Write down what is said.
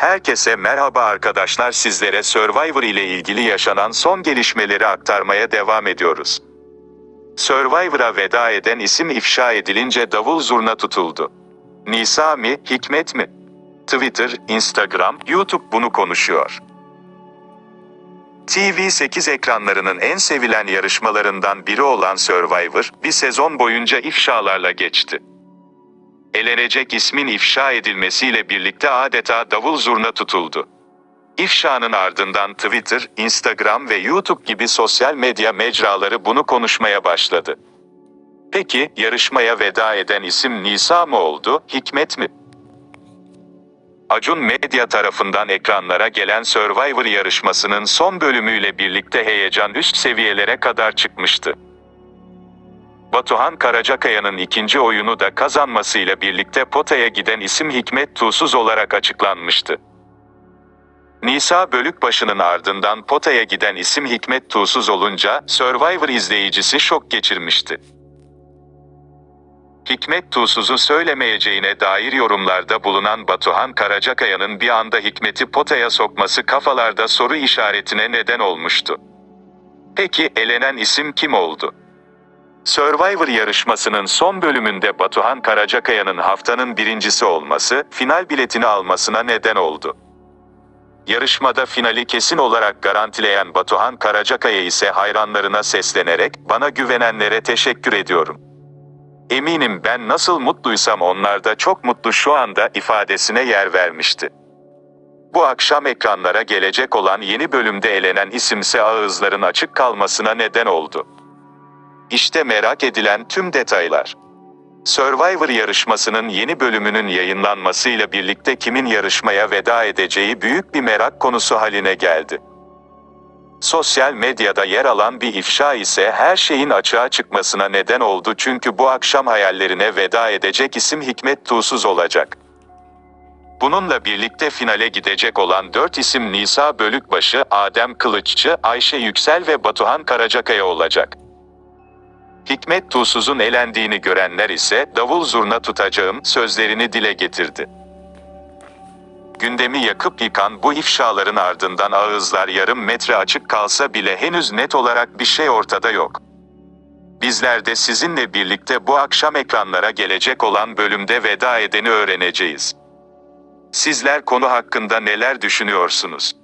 Herkese merhaba arkadaşlar sizlere Survivor ile ilgili yaşanan son gelişmeleri aktarmaya devam ediyoruz. Survivor'a veda eden isim ifşa edilince davul zurna tutuldu. Nisa mi, Hikmet mi? Twitter, Instagram, YouTube bunu konuşuyor. TV8 ekranlarının en sevilen yarışmalarından biri olan Survivor, bir sezon boyunca ifşalarla geçti. Elenecek ismin ifşa edilmesiyle birlikte adeta davul zurna tutuldu. İfşanın ardından Twitter, Instagram ve YouTube gibi sosyal medya mecraları bunu konuşmaya başladı. Peki, yarışmaya veda eden isim Nisa mı oldu, Hikmet mi? Acun Medya tarafından ekranlara gelen Survivor yarışmasının son bölümüyle birlikte heyecan üst seviyelere kadar çıkmıştı. Batuhan Karacakaya'nın ikinci oyunu da kazanmasıyla birlikte potaya giden isim Hikmet Tuğsuz olarak açıklanmıştı. Nisa Bölükbaşı'nın ardından potaya giden isim Hikmet Tuğsuz olunca Survivor izleyicisi şok geçirmişti. Hikmet Tuğsuz'u söylemeyeceğine dair yorumlarda bulunan Batuhan Karacakaya'nın bir anda Hikmet'i potaya sokması kafalarda soru işaretine neden olmuştu. Peki elenen isim kim oldu? Survivor yarışmasının son bölümünde Batuhan Karacakaya'nın haftanın birincisi olması, final biletini almasına neden oldu. Yarışmada finali kesin olarak garantileyen Batuhan Karacakaya ise hayranlarına seslenerek, bana güvenenlere teşekkür ediyorum. Eminim ben nasıl mutluysam onlar da çok mutlu şu anda ifadesine yer vermişti. Bu akşam ekranlara gelecek olan yeni bölümde elenen isimse ağızların açık kalmasına neden oldu. İşte merak edilen tüm detaylar. Survivor yarışmasının yeni bölümünün yayınlanmasıyla birlikte kimin yarışmaya veda edeceği büyük bir merak konusu haline geldi. Sosyal medyada yer alan bir ifşa ise her şeyin açığa çıkmasına neden oldu çünkü bu akşam hayallerine veda edecek isim Hikmet Tuğsuz olacak. Bununla birlikte finale gidecek olan dört isim Nisa Bölükbaşı, Adem Kılıççı, Ayşe Yüksel ve Batuhan Karacakaya olacak. Hikmet Tuğsuz'un elendiğini görenler ise davul zurna tutacağım sözlerini dile getirdi. Gündemi yakıp yıkan bu ifşaların ardından ağızlar yarım metre açık kalsa bile henüz net olarak bir şey ortada yok. Bizler de sizinle birlikte bu akşam ekranlara gelecek olan bölümde veda edeni öğreneceğiz. Sizler konu hakkında neler düşünüyorsunuz?